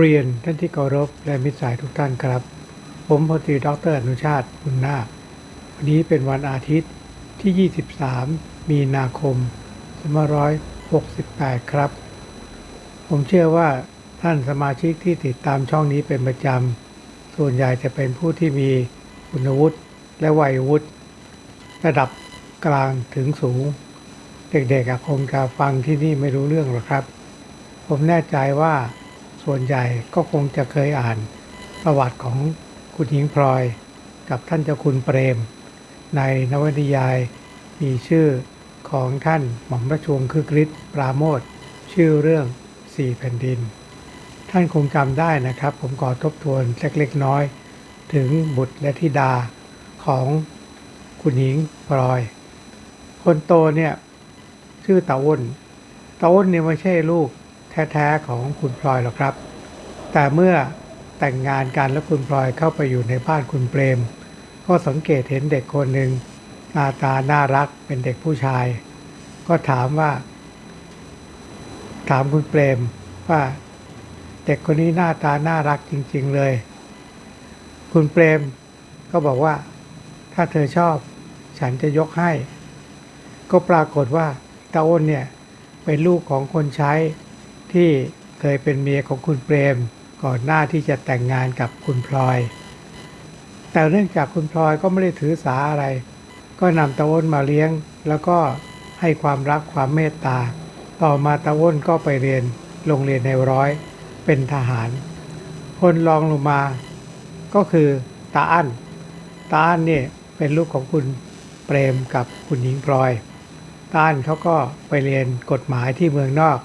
เรียนท่านที่เคารพและมิตรสายทุกท่านครับ ผมพลตรีดรอนุชาติบุญนาควันนี้เป็นวันอาทิตย์ที่ 23 มีนาคม2568 ครับ ผมเชื่อว่าท่านสมาชิกที่ติดตามช่องนี้เป็นประจำ ส่วนใหญ่จะเป็นผู้ที่มีคุณวุฒิและวัยวุฒิระดับกลางถึงสูง เด็กๆอคงจะฟังที่นี่ไม่รู้เรื่องหรอกครับ ผมแน่ใจว่า ส่วนใหญ่ก็คงจะเคยอ่านประวัติของคุณหญิงพลอย กับท่านเจ้าคุณเปรม ในนวนิยายมีชื่อของท่านหม่อมราชวงศ์คึกฤทธิ์ปราโมทชื่อเรื่องสี่แผ่นดิน ท่านคงจำได้นะครับ ผมขอทบทวนเล็กๆน้อย ถึงบุตรและธิดาของคุณหญิงพลอย คนโตเนี่ยชื่อตาอ้นตาอ้นเนี่ยไม่ใช่ลูก แท้ๆของคุณพลอยหรอกครับ แต่เมื่อแต่งงานกันแล้วคุณพลอยเข้าไปอยู่ในบ้านคุณเปรม ก็สังเกตเห็นเด็กคนหนึ่งหน้าตาน่ารักเป็นเด็กผู้ชาย ก็ถามว่า ถามคุณเปรมว่า เด็กคนนี้หน้าตาน่ารักจริง ๆเลย คุณเปรมก็บอกว่า ถ้าเธอชอบ ฉันจะยกให้ ก็ปรากฏว่าตาอ้นเนี่ยเป็นลูกของคนใช้ ที่เคยเป็นเมียของคุณเปรม ก่อนหน้าที่จะแต่งงานกับคุณพลอย แต่เนื่องจากคุณพลอยก็ไม่ได้ถือสาอะไร ก็นำตาอ้นมาเลี้ยง แล้วก็ให้ความรักความเมตตา ต่อมาตาอ้นก็ไปเรียนโรงเรียนในร้อยเป็นทหาร คนรองลงมา ก็คือตาอั้นตาอั้นเนี่ยเป็นลูกของคุณเปรมกับคุณหญิงพลอย ตาอั้นเขาก็ไปเรียนกฎหมายที่เมืองนอก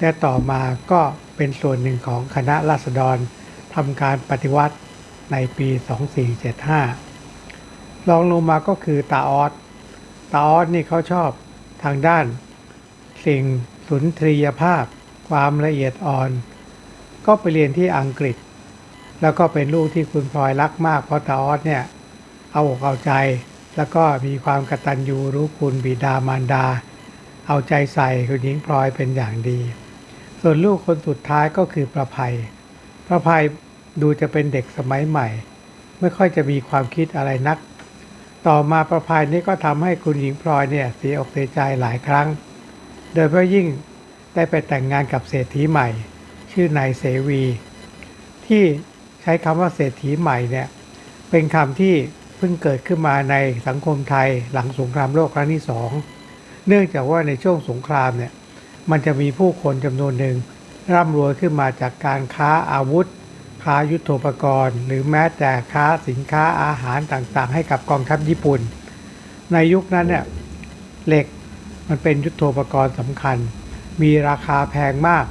และต่อมาก็เป็นส่วนหนึ่งของคณะราษฎรทำการปฏิวัติในปี 2475 รองลงมาก็คือตาออสตาออสนี่เขาชอบทางด้าน สิ่งสุนทรียภาพ ความละเอียดอ่อน ก็ไปเรียนที่อังกฤษ แล้วก็เป็นลูกที่คุณพลอยรักมากเพราะตาออสเนี่ย เอาอกเอาใจ แล้วก็มีความกตัญญูรู้คุณบิดามารดา เอาใจใส่คุณหญิงพลอยเป็นอย่างดี ส่วนลูกคนสุดท้ายก็คือประภัย ประภัยดูจะเป็นเด็กสมัยใหม่ ไม่ค่อยจะมีความคิดอะไรนัก ต่อมาประภัยนี่ก็ทำให้คุณหญิงพลอยเนี่ยเสียอกเสียใจหลายครั้ง โดยเฉพาะยิ่งได้ไปแต่งงานกับเศรษฐีใหม่ ชื่อนายเสวี ที่ใช้คำว่าเศรษฐีใหม่เนี่ยเป็นคำที่เพิ่งเกิดขึ้นมาในสังคมไทยหลังสงครามโลกครั้งที่สอง เนื่องจากว่าในช่วงสงครามเนี่ย มันจะมีผู้คนจำนวนหนึ่ง ร่ำรวยขึ้นมาจากการค้าอาวุธ ค้ายุทโธปกรณ์ หรือแม้แต่ค้าสินค้าอาหารต่างๆ ให้กับกองทัพญี่ปุ่น ในยุคนั้นเนี่ยเหล็กมันเป็นยุทโธปกรณ์สำคัญ มีราคาแพงมาก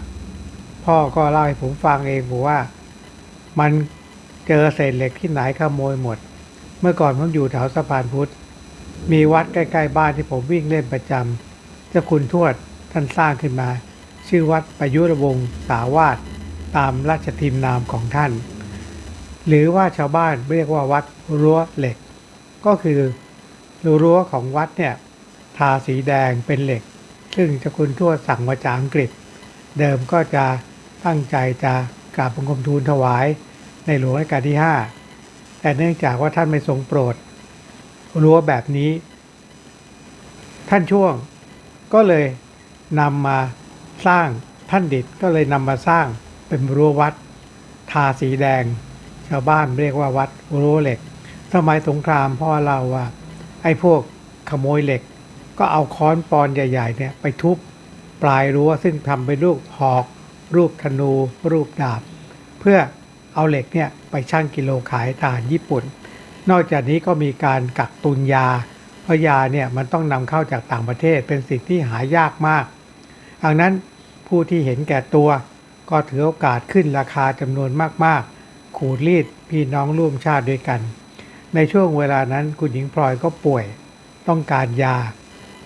พ่อก็เล่าให้ผมฟังเองบอกว่ามันเจอเศษเหล็กที่ไหนขโมยหมด เมื่อก่อนผมอยู่แถวสะพานพุทธ มีวัดใกล้ ๆ บ้านที่ผมวิ่งเล่นประจำเจ้าคุณทวด ท่านสร้างขึ้นมา ชื่อวัดประยุรวงศ์สาวาสตามราชทิมนามของท่าน หรือว่าชาวบ้านเรียกว่าวัดรั้วเหล็ก ก็คือรั้วของวัดเนี่ยทาสีแดงเป็นเหล็ก ซึ่งเจ้าคุณทวดสั่งมาจากอังกฤษ เดิมก็จะตั้งใจจะกราบบังคมทูลถวายในหลวงรัชกาลที่ 5 แต่เนื่องจากว่าท่านไม่ทรงโปรดรั้วแบบนี้ ท่านช่วงก็เลย นำมาสร้างท่านดิดก็เลยนำมาสร้างเป็นรั้ววัด ทาสีแดง ชาวบ้านเรียกว่าวัดรั้วเหล็ก สมัยสงครามพ่อเราว่าไอ้พวกขโมยเหล็ก ก็เอาค้อนปอนใหญ่ๆเนี่ยไปทุบปลายรั้วซึ่งทำเป็นรูปหอก รูปธนู รูปดาบ เพื่อเอาเหล็กเนี่ยไปชั่งกิโลขายทหารญี่ปุ่น นอกจากนี้ก็มีการกักตุนยา เพราะยาเนี่ยมันต้องนำเข้าจากต่างประเทศเป็นสิ่งที่หายากมาก ดังนั้นผู้ที่เห็นแก่ตัวก็ถือโอกาสขึ้นราคาจำนวนมากๆ ขูดรีดพี่น้องร่วมชาติด้วยกัน ในช่วงเวลานั้นคุณหญิงพลอยก็ป่วย ต้องการยา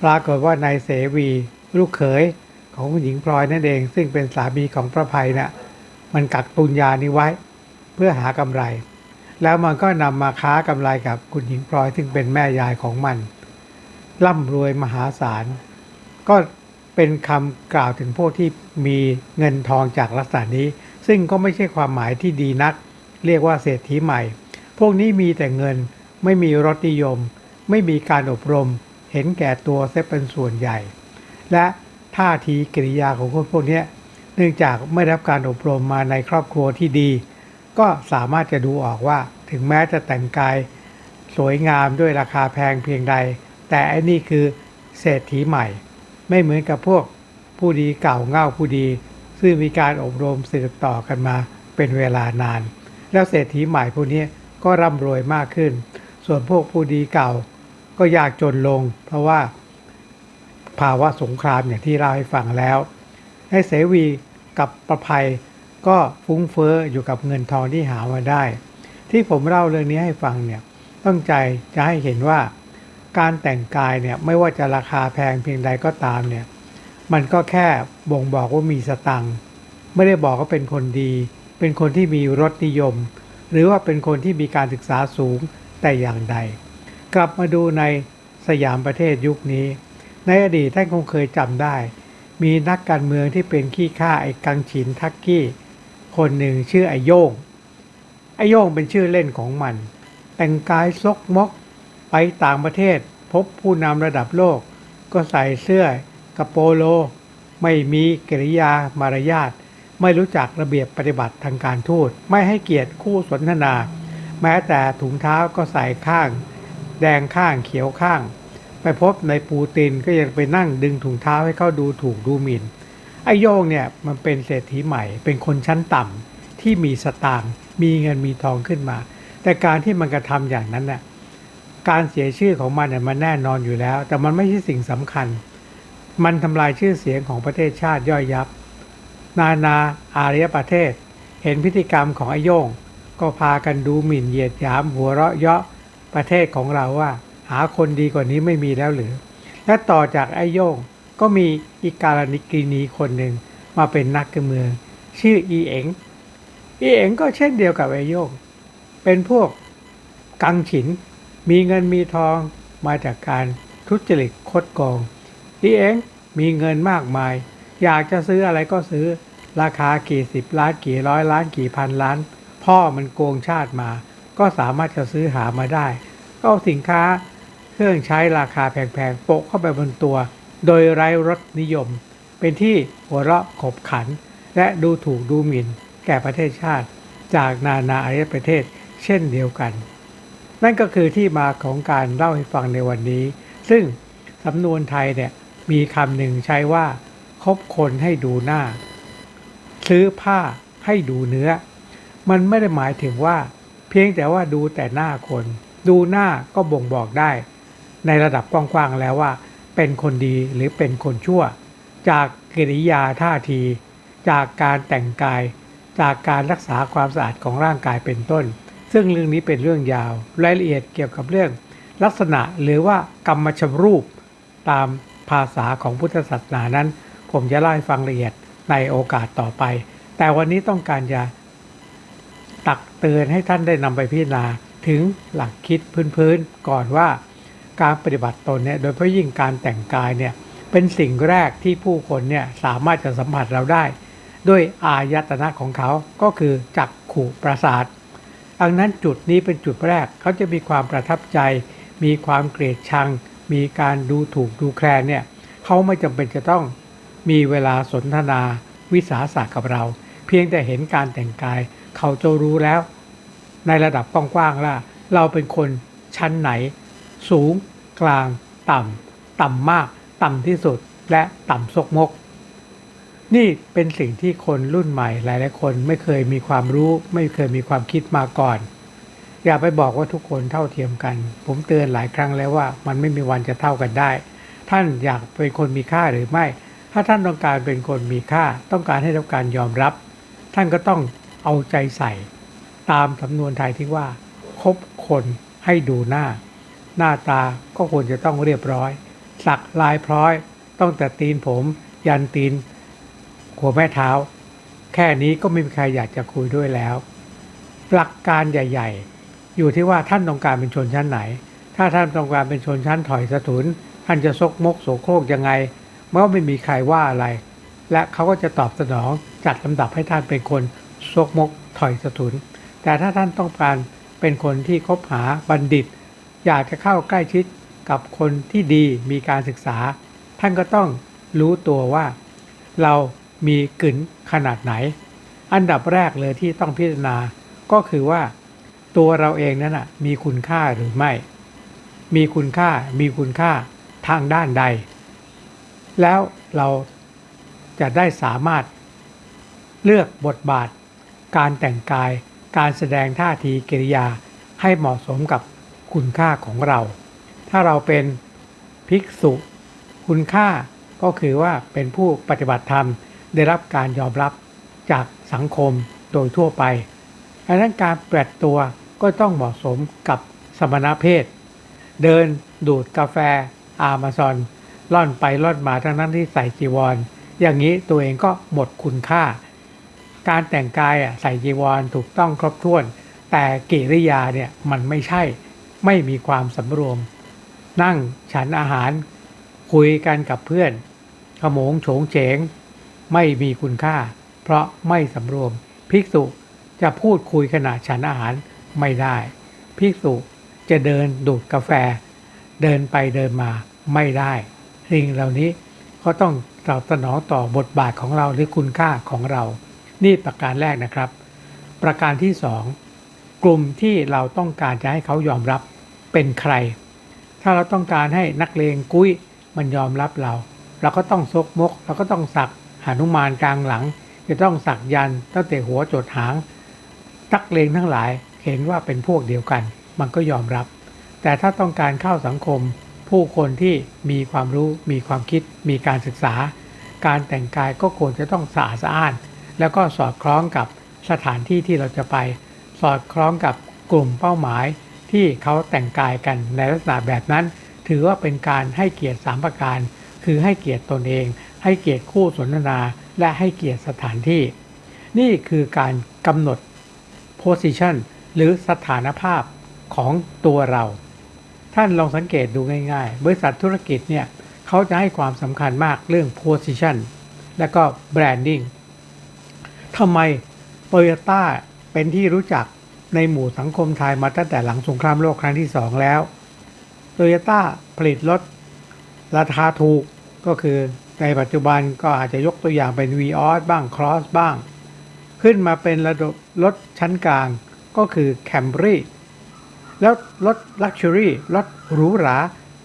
ปรากฏว่านายเสวี ลูกเขยของคุณหญิงพลอยนั่นเอง ซึ่งเป็นสามีของพระภัยนะ่ะมันกักตุนยานี้ไว้ เพื่อหากำไร แล้วมันก็นำมาค้ากำไรกับคุณหญิงพลอยซึ่งเป็นแม่ยายของมันร่ำรวยมหาศาล ก็ เป็นคำกล่าวถึงพวกที่มีเงินทองจากลักษณะนี้ ซึ่งก็ไม่ใช่ความหมายที่ดีนัก เรียกว่าเศรษฐีใหม่ พวกนี้มีแต่เงินไม่มีรสนิยม ไม่มีการอบรม เห็นแก่ตัวเสียเป็นส่วนใหญ่ และท่าทีกริยาของคนพวกนี้เนื่องจากไม่รับการอบรมมาในครอบครัวที่ดี ก็สามารถจะดูออกว่าถึงแม้จะแต่งกาย สวยงามด้วยราคาแพงเพียงใด แต่อันนี้คือเศรษฐีใหม่ ไม่เหมือนกับพวกผู้ดีเก่าเง่าผู้ดี ซึ่งมีการอบรมสืบต่อกันมาเป็นเวลานาน แล้วเศรษฐีใหม่พวกนี้ก็ร่ำรวยมากขึ้น ส่วนพวกผู้ดีเก่า ก็ยากจนลง เพราะว่าภาวะสงครามอย่างที่เล่าให้ฟังแล้ว ให้เสวีกับประภัยก็ฟุ้งเฟ้ออยู่กับเงินทองที่หามาได้ ที่ผมเล่าเรื่องนี้ให้ฟังเนี่ยต้องใจจะให้เห็นว่า การแต่งกายเนี่ยไม่ว่าจะราคาแพงเพียงใดก็ตามเนี่ยมันก็แค่บ่งบอกว่ามีสตังค์ไม่ได้บอกว่าเป็นคนดี เป็นคนที่มีรสนิยม หรือว่าเป็นคนที่มีการศึกษาสูงแต่อย่างใด กลับมาดูในสยามประเทศยุคนี้ ในอดีตท่านคงเคยจำได้ มีนักการเมืองที่เป็นขี้ข้าไอ้กังฉินทักกี้ คนหนึ่งชื่อไอ้โย่งไอ้โย่งเป็นชื่อเล่นของมัน แต่งกายซกมก ไปต่างประเทศพบผู้นำระดับโลก ก็ใส่เสื้อกระโปโล ไม่มีกิริยามารยาท ไม่รู้จักระเบียบปฏิบัติทางการทูต ไม่ให้เกียรติคู่สนทนา แม้แต่ถุงเท้าก็ใส่ข้าง แดงข้างเขียวข้าง ไปพบในปูตินก็ยังไปนั่งดึงถุงเท้าให้เขาดูถูกดูหมิ่นไอ้โยงเนี่ยมันเป็นเศรษฐีใหม่ เป็นคนชั้นต่ำที่มีสตางค์มีเงินมีทองขึ้นมา แต่การที่มันกระทำอย่างนั้นน่ะ การเสียชื่อของมันเนี่ยมันแน่นอนอยู่แล้ว แต่มันไม่ใช่สิ่งสำคัญ มันทำลายชื่อเสียงของประเทศชาติย่อยยับ นานาอารยประเทศ เห็นพฤติกรรมของไอโยง ก็พากันดูหมิ่นเหยียดหยามหัวเราะเยาะประเทศของเราว่า หาคนดีกว่านี้ไม่มีแล้วหรือ และต่อจากไอโย่งก็มีอีการณิกรีนีคนหนึ่งมาเป็นนักการเมือง ชื่ออีเอ๋งอีเอ๋งก็เช่นเดียวกับไอโย่งเป็นพวกกังฉิน มีเงินมีทองมาจากการทุจริตคดโกงอีเองมีเงินมากมาย อยากจะซื้ออะไรก็ซื้อ ราคากี่สิบล้านกี่ร้อยล้านกี่พันล้าน พ่อมันโกงชาติมา ก็สามารถจะซื้อหามาได้ ก็เอาสินค้าเครื่องใช้ราคาแพงๆโปะเข้าไปบนตัว โดยไร้รสนิยม เป็นที่หัวเราะขบขัน และดูถูกดูหมิ่น แก่ประเทศชาติ จากนานาอารยประเทศเช่นเดียวกัน นั่นก็คือที่มาของการเล่าให้ฟังในวันนี้ ซึ่งสำนวนไทยเนี่ยมีคำหนึ่งใช้ว่า คบคนให้ดูหน้า ซื้อผ้าให้ดูเนื้อ มันไม่ได้หมายถึงว่า เพียงแต่ว่าดูแต่หน้าคน ดูหน้าก็บ่งบอกได้ ในระดับกว้างๆแล้วว่า เป็นคนดีหรือเป็นคนชั่ว จากกิริยาท่าที จากการแต่งกาย จากการรักษาความสะอาดของร่างกายเป็นต้น ซึ่งเรื่องนี้เป็นเรื่องยาว รายละเอียดเกี่ยวกับเรื่อง ลักษณะหรือว่ากรรมชรูป ตามภาษาของพุทธศาสนานั้น ผมจะเล่าให้ฟังละเอียดในโอกาสต่อไป แต่วันนี้ต้องการจะตักเตือนให้ท่านได้นำไปพิจารณาถึงหลักคิดพื้นๆก่อนว่า การปฏิบัติตนเนี่ยโดยเฉพาะยิ่งการแต่งกายเนี่ยเป็นสิ่งแรกที่ผู้คนเนี่ยสามารถจะสัมผัสเราได้ ด้วยอายตนะของเขาก็คือจักขู่ประสาท ดังนั้นจุดนี้เป็นจุดแรกเขาจะมีความประทับใจ มีความเกลียดชัง มีการดูถูกดูแคลนเนี่ยเขาไม่จำเป็นจะต้องมีเวลาสนทนาวิสาสะกับเรา เพียงแต่เห็นการแต่งกาย เขาจะรู้แล้ว ในระดับกว้างๆล่ะเราเป็นคนชั้นไหน สูง กลาง ต่ำ ต่ำมาก ต่ำที่สุดและต่ำซกมก นี่เป็นสิ่งที่คนรุ่นใหม่หลายๆคนไม่เคยมีความรู้ ไม่เคยมีความคิดมาก่อน อย่าไปบอกว่าทุกคนเท่าเทียมกัน ผมเตือนหลายครั้งแล้วว่ามันไม่มีวันจะเท่ากันได้ ท่านอยากเป็นคนมีค่าหรือไม่ ถ้าท่านต้องการเป็นคนมีค่า ต้องการให้รับการยอมรับ ท่านก็ต้องเอาใจใส่ ตามสำนวนไทยที่ว่าคบคนให้ดูหน้า หน้าตาก็ควรจะต้องเรียบร้อย สักลายพร้อยต้องแต่ตีนผม ยันตีน หัวแม่เท้า แค่นี้ก็ไม่มีใครอยากจะคุยด้วยแล้ว หลักการใหญ่ ๆ อยู่ที่ว่าท่านต้องการเป็นชนชั้นไหน ถ้าท่านต้องการเป็นชนชั้นถอยสะทุน ท่านจะซกมกโสโครกยังไงเมื่อไม่มีใครว่าอะไร และเขาก็จะตอบสนองจัดลำดับให้ท่านเป็นคนซกมกถอยสะทุน แต่ถ้าท่านต้องการเป็นคนที่คบหาบัณฑิต อยากจะเข้าใกล้ชิดกับคนที่ดีมีการศึกษา ท่านก็ต้องรู้ตัวว่า เรา มีกึ๋นขนาดไหน อันดับแรกเลยที่ต้องพิจารณาก็คือว่า ตัวเราเองนั้นนะมีคุณค่าหรือไม่ มีคุณค่ามีคุณค่าทางด้านใด แล้วเราจะได้สามารถเลือกบทบาท การแต่งกาย การแสดงท่าทีกิริยาให้เหมาะสมกับคุณค่าของเรา ถ้าเราเป็นภิกษุ คุณค่าก็คือว่าเป็นผู้ปฏิบัติธรรม ได้รับการยอมรับจากสังคมโดยทั่วไปดังนั้นการแปลดตัวก็ต้องเหมาะสมกับสมณเพศ เดินดูดกาแฟอามาซอนล่อนไปล่อนมาทั้งนั้นที่ใส่จีวร อย่างนี้ตัวเองก็หมดคุณค่า การแต่งกายใส่จีวรถูกต้องครบถ้วน แต่กิริยาเนี่ยมันไม่ใช่ไม่มีความสำรวม นั่งฉันอาหารคุยกันกับเพื่อนขโมงโฉงเฉง ไม่มีคุณค่า เพราะไม่สำรวม ภิกษุจะพูดคุยขณะฉันอาหารไม่ได้ ภิกษุจะเดินดูดกาแฟ เดินไปเดินมาไม่ได้ สิ่งเหล่านี้ก็ต้องตอบสนองต่อบทบาทของเราหรือคุณค่าของเรา นี่ประการแรกนะครับ ประการที่สองกลุ่มที่เราต้องการจะให้เขายอมรับเป็นใคร ถ้าเราต้องการให้นักเลงกุ้ยมันยอมรับเรา เราก็ต้องซกมก เราก็ต้องสัก หนุมานกลางหลัง จะต้องสักยันตั้งแต่หัวจดหางนักเลงทั้งหลายเห็นว่าเป็นพวกเดียวกัน มันก็ยอมรับ แต่ถ้าต้องการเข้าสังคม ผู้คนที่มีความรู้มีความคิด มีการศึกษา การแต่งกายก็ควรจะต้องสะอาดสะอ้าน แล้วก็สอดคล้องกับสถานที่ที่เราจะไป สอดคล้องกับกลุ่มเป้าหมายที่เขาแต่งกายกันในลักษณะแบบนั้น ถือว่าเป็นการให้เกียรติสามประการ คือให้เกียรติตนเอง ให้เกียรติคู่สนทนา และให้เกียรติสถานที่ นี่คือการกำหนด position หรือสถานภาพของตัวเรา ท่านลองสังเกตดูง่ายๆ บริษัทธุรกิจเนี่ยเขาจะให้ความสำคัญมากเรื่อง position และก็ branding ทำไมโตโยต้าเป็นที่รู้จักในหมู่สังคมไทยมาตั้งแต่หลังสงครามโลกครั้งที่ 2 แล้วโตโยต้าผลิตรถราคาถูกก็คือ ในปัจจุบันก็อาจจะยกตัวอย่างเป็น v ีออสบ้าง Cross บ้าง ขึ้นมาเป็นระดับรถชั้นกลางก็คือ Camry แล้วรถ Luxury รถหรูหรา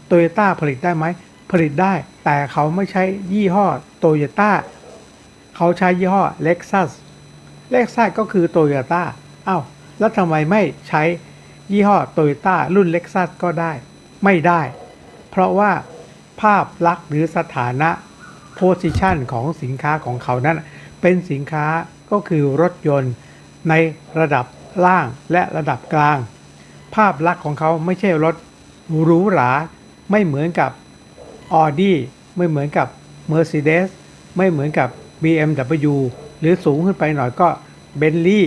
โตโยต้าผลิตได้ไหม ผลิตได้ แต่เขาไม่ใช้ยี่ห้อโตโยต้าเขาใช้ยี่ห้อ Lexus Lexus ก็คือโตโยต้าอ้าว แล้วทำไมไม่ใช้ยี่ห้อโตโยต้ารุ่น Lexus ก็ได้ ไม่ได้ เพราะว่าภาพลักษณ์หรือสถานะ position ของสินค้าของเขานั้น เป็นสินค้าก็คือรถยนต์ในระดับล่างและระดับกลาง ภาพลักษณ์ของเขาไม่ใช่รถหรูหรา ไม่เหมือนกับ Audi ไม่เหมือนกับ Mercedes ไม่เหมือนกับ BMW หรือสูงขึ้นไปหน่อยก็ Bentley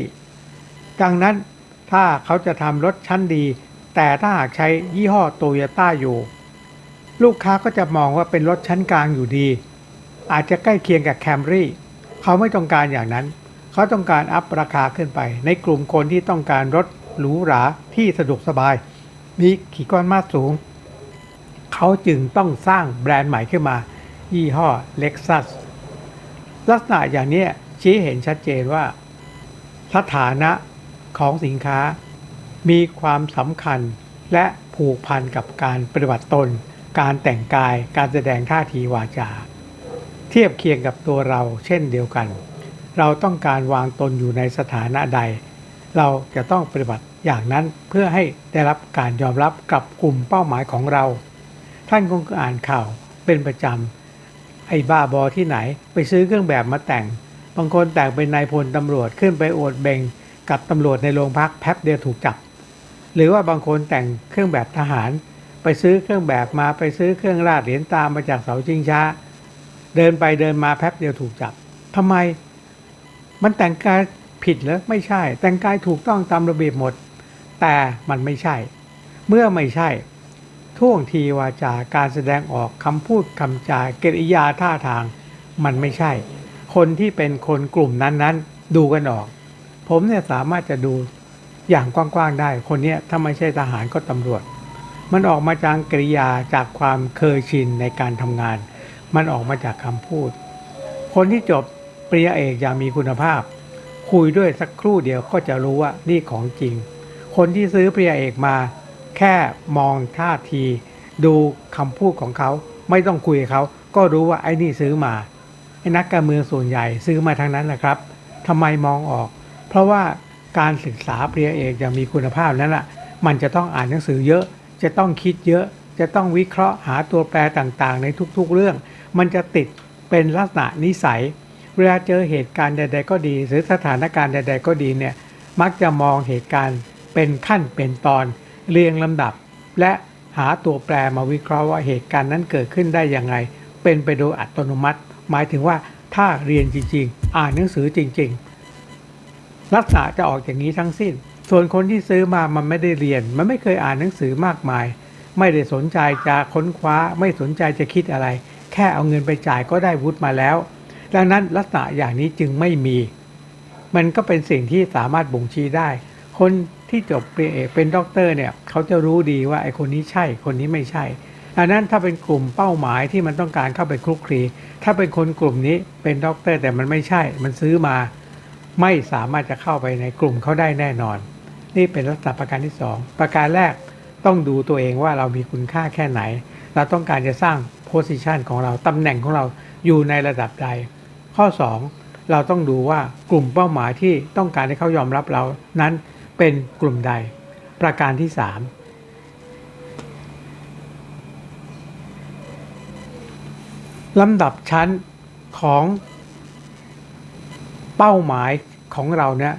ดังนั้นถ้าเขาจะทำรถชั้นดี แต่ถ้าหากใช้ยี่ห้อโตโยต้าอยู่ ลูกค้าก็จะมองว่าเป็นรถชั้นกลางอยู่ดี อาจจะใกล้เคียงกับแคมรี่เขาไม่ต้องการอย่างนั้น เขาต้องการอัพราคาขึ้นไป ในกลุ่มคนที่ต้องการรถหรูหราที่สะดวกสบาย มีขีดก้อนมาสูง เขาจึงต้องสร้างแบรนด์ใหม่ขึ้นมา ยี่ห้อ Lexus ลักษณะอย่างนี้ชี้เห็นชัดเจนว่า สถานะของสินค้า มีความสำคัญและผูกพันกับการปฏิบัติตน การแต่งกาย การแสดงท่าทีวาจา เทียบเคียงกับตัวเราเช่นเดียวกัน เราต้องการวางตนอยู่ในสถานะใด เราจะต้องปฏิบัติอย่างนั้นเพื่อให้ได้รับการยอมรับกับกลุ่มเป้าหมายของเรา ท่านคงอ่านข่าวเป็นประจำไอ้บ้าบอที่ไหนไปซื้อเครื่องแบบมาแต่ง บางคนแต่งเป็นนายพลตำรวจขึ้นไปโอดเบงกับตำรวจในโรงพักแป๊บเดียวถูกจับ หรือว่าบางคนแต่งเครื่องแบบทหาร ไปซื้อเครื่องแบบมาไปซื้อเครื่องราดเหรียญตามมาจากเสาชิงช้า เดินไปเดินมาแป๊บเดียวถูกจับทำไม มันแต่งกายผิดเหรอไม่ใช่ แต่งกายถูกต้องตามระเบียบหมด แต่มันไม่ใช่ เมื่อไม่ใช่ ท่วงทีวาจาการแสดงออกคำพูดคำจากริยาท่าทาง มันไม่ใช่ คนที่เป็นคนกลุ่มนั้นๆ ดูกันออก ผมเนี่ยสามารถจะดูอย่างกว้างๆได้ คนเนี้ยถ้าไม่ใช่ทหารก็ตำรวจ มันออกมาจากกริยาจากความเคยชินในการทำงาน มันออกมาจากคำพูด คนที่จบปริญญาเอกอย่างมีคุณภาพ คุยด้วยสักครู่เดียวก็จะรู้ว่านี่ของจริง คนที่ซื้อปริญญาเอกมา แค่มองท่าที ดูคำพูดของเขา ไม่ต้องคุยเขา ก็รู้ว่าไอ้นี่ซื้อมาไอ้นักการเมืองส่วนใหญ่ซื้อมาทางนั้นแหละครับทำไมมองออก เพราะว่าการศึกษาปริญญาเอกอย่างมีคุณภาพนั้นอะมันจะต้องอ่านหนังสือเยอะ จะต้องคิดเยอะ จะต้องวิเคราะห์หาตัวแปรต่างๆ ในทุกๆเรื่อง มันจะติดเป็นลักษณะนิสัย เวลาเจอเหตุการณ์ใด ๆ ก็ดี หรือสถานการณ์ใด ๆ ก็ดีเนี่ยมักจะมองเหตุการณ์เป็นขั้นเป็นตอน เรียงลำดับ และหาตัวแปรมาวิเคราะห์ว่าเหตุการณ์นั้นเกิดขึ้นได้ยังไงเป็นไปโดยอัตโนมัติ หมายถึงว่าถ้าเรียนจริง ๆ อ่านหนังสือจริง ๆ ลักษณะจะออกอย่างนี้ทั้งสิ้น ส่วนคนที่ซื้อมามันไม่ได้เรียน มันไม่เคยอ่านหนังสือมากมาย ไม่ได้สนใจจะค้นคว้า ไม่สนใจจะคิดอะไร แค่เอาเงินไปจ่ายก็ได้วุฒิมาแล้ว ดังนั้นลักษณะอย่างนี้จึงไม่มี มันก็เป็นสิ่งที่สามารถบ่งชี้ได้ คนที่จบปริญญาเอกเป็นด็อกเตอร์เนี่ยเขาจะรู้ดีว่าไอ้คนนี้ใช่คนนี้ไม่ใช่ดังนั้นถ้าเป็นกลุ่มเป้าหมายที่มันต้องการเข้าไปคลุกคลี ถ้าเป็นคนกลุ่มนี้เป็นด็อกเตอร์แต่มันไม่ใช่ มันซื้อมา ไม่สามารถจะเข้าไปในกลุ่มเขาได้แน่นอน นี่เป็นลักษณะประการที่ 2 ประการแรกต้องดูตัวเองว่าเรามีคุณค่าแค่ไหน เราต้องการจะสร้าง โพสิชันของเราตำแหน่งของเราอยู่ในระดับใด ข้อ 2 เราต้องดูว่ากลุ่มเป้าหมายที่ต้องการให้เขายอมรับเรานั้นเป็นกลุ่มใด ประการที่ 3ลำดับชั้นของเป้าหมายของเราเนี่ย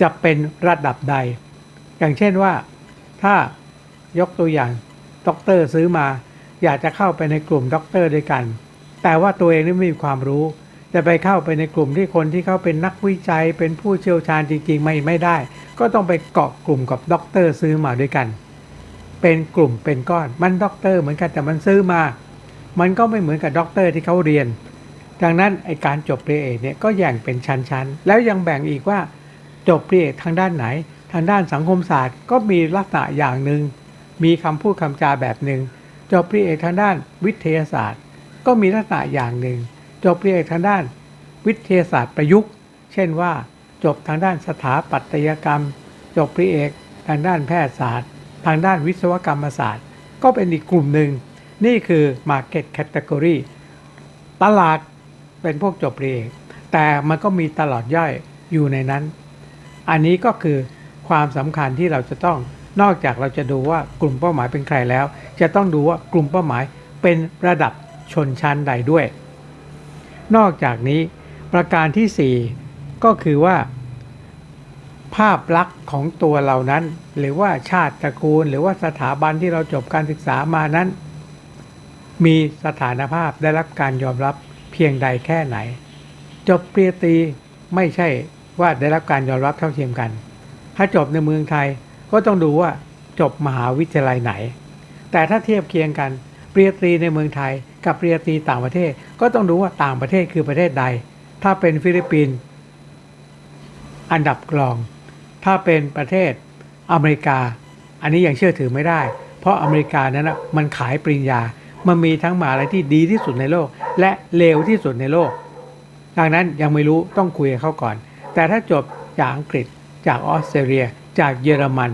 จะเป็นระดับใด อย่างเช่นว่าถ้ายกตัวอย่างด็อกเตอร์ซื้อมา อยากจะเข้าไปในกลุ่มด็อกเตอร์ด้วยกัน แต่ว่าตัวเองนี่ไม่มีความรู้ จะไปเข้าไปในกลุ่มที่คนที่เขาเป็นนักวิจัย เป็นผู้เชี่ยวชาญจริง ๆ ไม่ไม่ได้ ก็ต้องไปเกาะกลุ่มกับด็อกเตอร์ซื้อมาด้วยกัน เป็นกลุ่มเป็นก้อน มันด็อกเตอร์เหมือนกันแต่มันซื้อมา มันก็ไม่เหมือนกับด็อกเตอร์ที่เขาเรียน ดังนั้นไอการจบปริญญาเอกเนี่ยก็แบ่งเป็นชั้นๆ แล้วยังแบ่งอีกว่าจบปริญญาเอกทางด้านไหน ทางด้านสังคมศาสตร์ก็มีลักษณะอย่างหนึ่งมีคำพูดคำจาแบบหนึ่ง จบปริญญาเอกทางด้านวิทยาศาสตร์ ก็มีลักษณะอย่างหนึ่ง จบปริญญาเอกทางด้าน วิทยาศาสตร์ประยุกต์ เช่นว่า จบทางด้านสถาปัตยกรรม จบปริญญาเอกทางด้านแพทยศาสตร์ ทางด้านวิศวกรรมศาสตร์ ก็เป็นอีกกลุ่มหนึ่ง นี่คือ Market Category ตลาดเป็นพวกจบปริญญาเอกแต่มันก็มีตลาดย่อยอยู่ในนั้น อันนี้ก็คือความสำคัญที่เราจะต้อง นอกจากเราจะดูว่ากลุ่มเป้าหมายเป็นใครแล้ว จะต้องดูว่ากลุ่มเป้าหมายเป็นระดับชนชั้นใดด้วย นอกจากนี้ประการที่ 4 ก็คือว่า ภาพลักษณ์ของตัวเรานั้น หรือว่าชาติตระกูล หรือว่าสถาบันที่เราจบการศึกษามานั้น มีสถานภาพได้รับการยอมรับเพียงใดแค่ไหน จบปริญญาตรีไม่ใช่ว่าได้รับการยอมรับเท่าเทียมกัน ถ้าจบในเมืองไทย ก็ต้องดูว่าจบมหาวิทยาลัยไหน แต่ถ้าเทียบเคียงกันปริญญาตรีในเมืองไทย กับปริญญาตรีต่างประเทศ ก็ต้องดูว่าต่างประเทศคือประเทศใด ถ้าเป็นฟิลิปปินส์อันดับกรอง ถ้าเป็นประเทศอเมริกา อันนี้ยังเชื่อถือไม่ได้ เพราะอเมริกานั้นนะมันขายปริญญา มันมีทั้งมหาอะไรที่ดีที่สุดในโลก และเลวที่สุดในโลก ดังนั้นยังไม่รู้ต้องคุยกับเขาก่อน แต่ถ้าจบจากอังกฤษจากออสเตรเลียจากเยอรมัน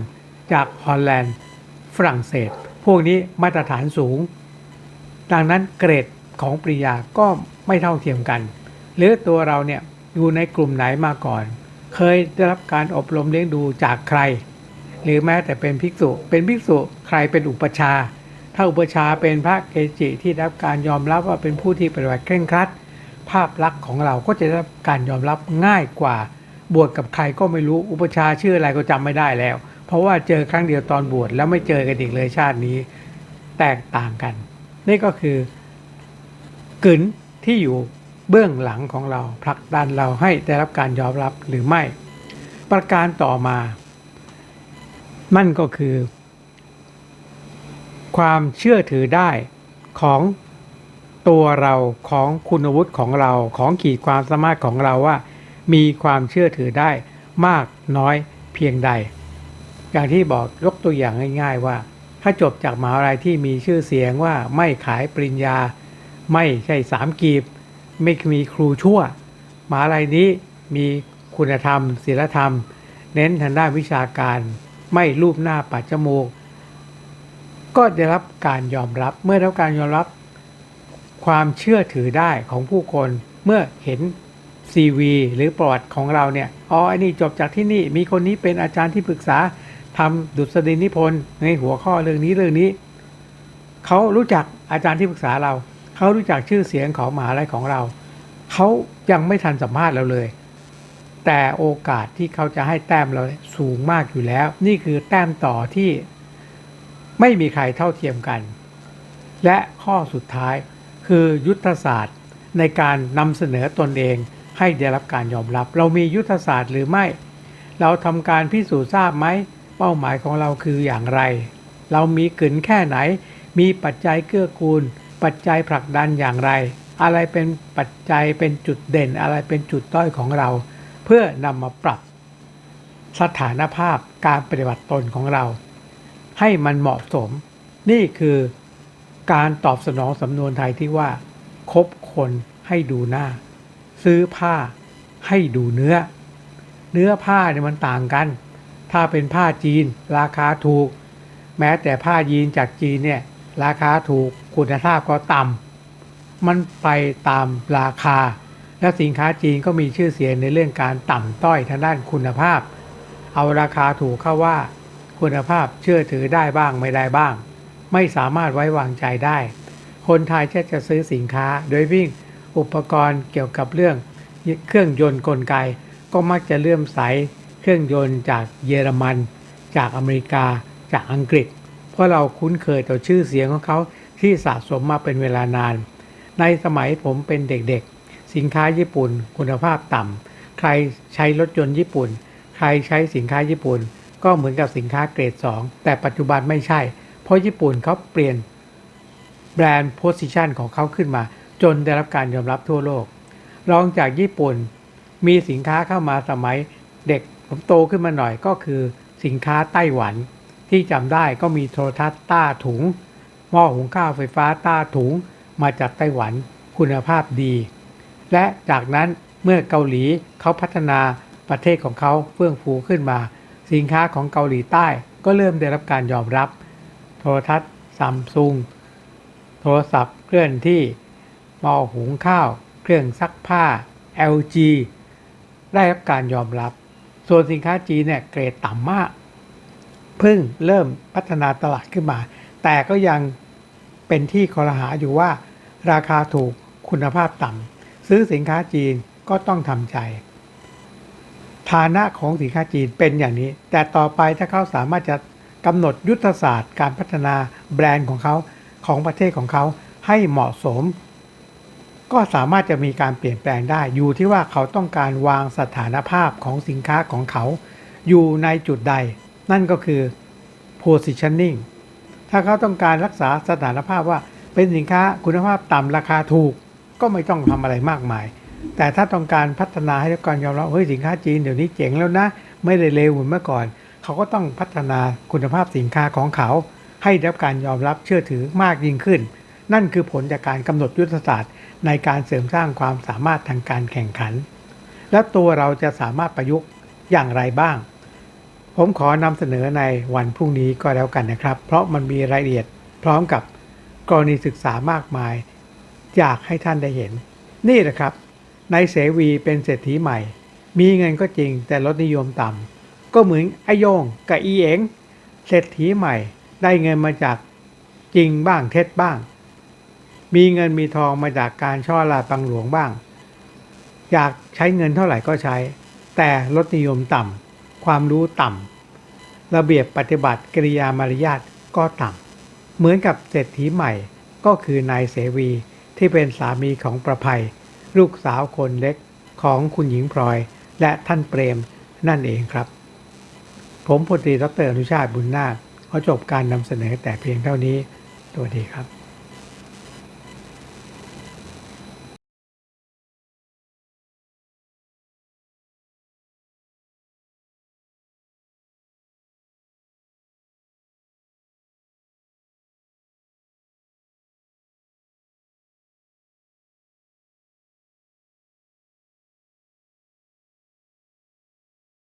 จากฮอลแลนด์ ฝรั่งเศส พวกนี้มาตรฐานสูง ดังนั้นเกรดของปริญญาก็ไม่เท่าเทียมกัน หรือตัวเราเนี่ยอยู่ในกลุ่มไหนมาก่อน เคยได้รับการอบรมเลี้ยงดูจากใคร หรือแม้แต่เป็นภิกษุ เป็นภิกษุใครเป็นอุปชา ถ้าอุปชาเป็นพระเกจิที่ได้รับการยอมรับว่าเป็นผู้ที่ปฏิบัติเคร่งครัด ภาพลักษณ์ของเราก็จะได้รับการยอมรับง่ายกว่า บวชกับใครก็ไม่รู้อุปชาชื่ออะไรก็จำไม่ได้แล้ว เพราะว่าเจอครั้งเดียวตอนบวชแล้วไม่เจอกันอีกเลยชาตินี้แตกต่างกัน นี่ก็คือกึนที่อยู่เบื้องหลังของเราผลักดันเราให้ได้รับการยอมรับหรือไม่ ประการต่อมานั่นก็คือ ความเชื่อถือได้ของตัวเราของคุณวุฒิของเราของขีดความสามารถของเราว่า มีความเชื่อถือได้มากน้อยเพียงใด อย่างที่บอกยกตัวอย่างง่าย ๆ ว่า ถ้าจบจากมหาวิทยาลัยที่มีชื่อเสียงว่าไม่ขายปริญญา ไม่ใช่สามกีบ ไม่มีครูชั่วมหาลัยนี้มีคุณธรรมศีลธรรม เน้นทางด้านวิชาการ ไม่รูปหน้าปัดจมูก ก็ได้รับการยอมรับเมื่อได้รับการยอมรับ ความเชื่อถือได้ของผู้คนเมื่อเห็น CV หรือประวัติของเราเนี่ยอ๋อไอ้นี่จบจากที่นี่มีคนนี้เป็นอาจารย์ที่ปรึกษาทำดุษฎีนิพนธ์ในหัวข้อเรื่องนี้เรื่องนี้ เขารู้จักอาจารย์ที่ปรึกษาเรา เขารู้จักชื่อเสียงของมหาลัยของเรา เขายังไม่ทันสัมภาษณ์เราเลย แต่โอกาสที่เขาจะให้แต้มเราสูงมากอยู่แล้ว นี่คือแต้มต่อที่ไม่มีใครเท่าเทียมกัน และข้อสุดท้ายคือยุทธศาสตร์ในการนำเสนอตนเอง ให้ได้รับการยอมรับ เรามียุทธศาสตร์หรือไม่ เราทำการพิสูจน์ทราบไหม เป้าหมายของเราคืออย่างไร เรามีกึนแค่ไหน มีปัจจัยเกื้อกูล ปัจจัยผลักดันอย่างไร อะไรเป็นปัจจัยเป็นจุดเด่น อะไรเป็นจุดด้อยของเรา เพื่อนำมาปรับ สถานภาพการปฏิบัติตนของเรา ให้มันเหมาะสม นี่คือการตอบสนองสำนวนไทยที่ว่าคบคนให้ดูหน้า ซื้อผ้าให้ดูเนื้อ เนื้อผ้าเนี่ยมันต่างกัน ถ้าเป็นผ้าจีนราคาถูก แม้แต่ผ้ายีนจากจีนเนี่ยราคาถูกคุณภาพก็ต่ำมันไปตามราคา และสินค้าจีนก็มีชื่อเสียงในเรื่องการต่ำต้อยทางด้านคุณภาพ เอาราคาถูกเข้าว่าคุณภาพเชื่อถือได้บ้างไม่ได้บ้าง ไม่สามารถไว้วางใจได้ คนไทยแค่จะซื้อสินค้าโดยวิ่ง อุปกรณ์เกี่ยวกับเรื่องเครื่องยนต์กลไก ก็มักจะเลื่อมใสเครื่องยนต์จากเยอรมัน จากอเมริกา จากอังกฤษ เพราะเราคุ้นเคยต่อชื่อเสียงของเขาที่สะสมมาเป็นเวลานาน ในสมัยผมเป็นเด็กๆ สินค้าญี่ปุ่น คุณภาพต่ำใครใช้รถยนต์ญี่ปุ่น ใครใช้สินค้าญี่ปุ่น ก็เหมือนกับสินค้าเกรด 2 แต่ปัจจุบันไม่ใช่ เพราะญี่ปุ่นเขาเปลี่ยนแบรนด์โพสิชันของเขาขึ้นมา จนได้รับการยอมรับทั่วโลก รองจากญี่ปุ่น มีสินค้าเข้ามาสมัยเด็กผมโตขึ้นมาหน่อยก็คือสินค้าไต้หวัน ที่จำได้ก็มีโทรทัศน์ต้าถุง หม้อหุงข้าวไฟฟ้าต้าถุงมาจากไต้หวันคุณภาพดี และจากนั้นเมื่อเกาหลีเขาพัฒนาประเทศของเขาเฟื่องฟูขึ้นมา สินค้าของเกาหลีใต้ก็เริ่มได้รับการยอมรับ โทรทัศน์ซัมซุงโทรศัพท์เคลื่อนที่ ม้อหุงข้าว เครื่องซักผ้า LG ได้รับการยอมรับ ส่วนสินค้าจีนเนี่ยเกรดต่ำมากเพิ่งเริ่มพัฒนาตลาดขึ้นมา แต่ก็ยังเป็นที่คอรหาอยู่ว่า ราคาถูกคุณภาพต่ำซื้อสินค้าจีนก็ต้องทำใจ ฐานะของสินค้าจีนเป็นอย่างนี้ แต่ต่อไปถ้าเขาสามารถจะกำหนดยุทธศาสตร์ การพัฒนาแบรนด์ของเขาของประเทศของเขาให้เหมาะสม ก็สามารถจะมีการเปลี่ยนแปลงได้ อยู่ที่ว่าเขาต้องการวางสถานภาพของสินค้าของเขา อยู่ในจุดใด นั่นก็คือ positioning ถ้าเขาต้องการรักษาสถานภาพว่าเป็นสินค้าคุณภาพต่ำราคาถูก ก็ไม่ต้องทำอะไรมากมาย แต่ถ้าต้องการพัฒนาให้ได้การยอมรับเฮ้ยสินค้าจีนเดี๋ยวนี้เจ๋งแล้วนะ ไม่ได้เลวเหมือนเมื่อก่อน เขาก็ต้องพัฒนาคุณภาพสินค้าของเขา ให้ได้รับการยอมรับเชื่อถือมากยิ่งขึ้น นั่นคือผลจากการกำหนดยุทธศาสตร์ ในการเสริมสร้างความสามารถทางการแข่งขัน แล้วตัวเราจะสามารถประยุกต์อย่างไรบ้าง ผมขอนำเสนอในวันพรุ่งนี้ก็แล้วกันนะครับ เพราะมันมีรายละเอียดพร้อมกับกรณีศึกษามากมาย อยากให้ท่านได้เห็น นี่แหละครับในเสวีเป็นเศรษฐีใหม่ มีเงินก็จริงแต่ลดนิยมต่ำก็เหมือนไอโยงกับอีเองเศรษฐีใหม่ได้เงินมาจากจริงบ้างเท็จบ้าง มีเงินมีทองมาจากการช่อลาปังหลวงบ้าง อยากใช้เงินเท่าไหร่ก็ใช้ แต่ลดนิยมต่ำความรู้ต่ำระเบียบปฏิบัติกิริยามารยาทก็ต่ำเหมือนกับเศรษฐีใหม่ก็คือนายเสวีที่เป็นสามีของประภัย ลูกสาวคนเล็กของคุณหญิงพลอย และท่านเปรมนั่นเองครับ ผมพลตรีดรอนุชาติบุญนาคขอจบการนำเสนอแต่เพียงเท่านี้ สวัสดีครับ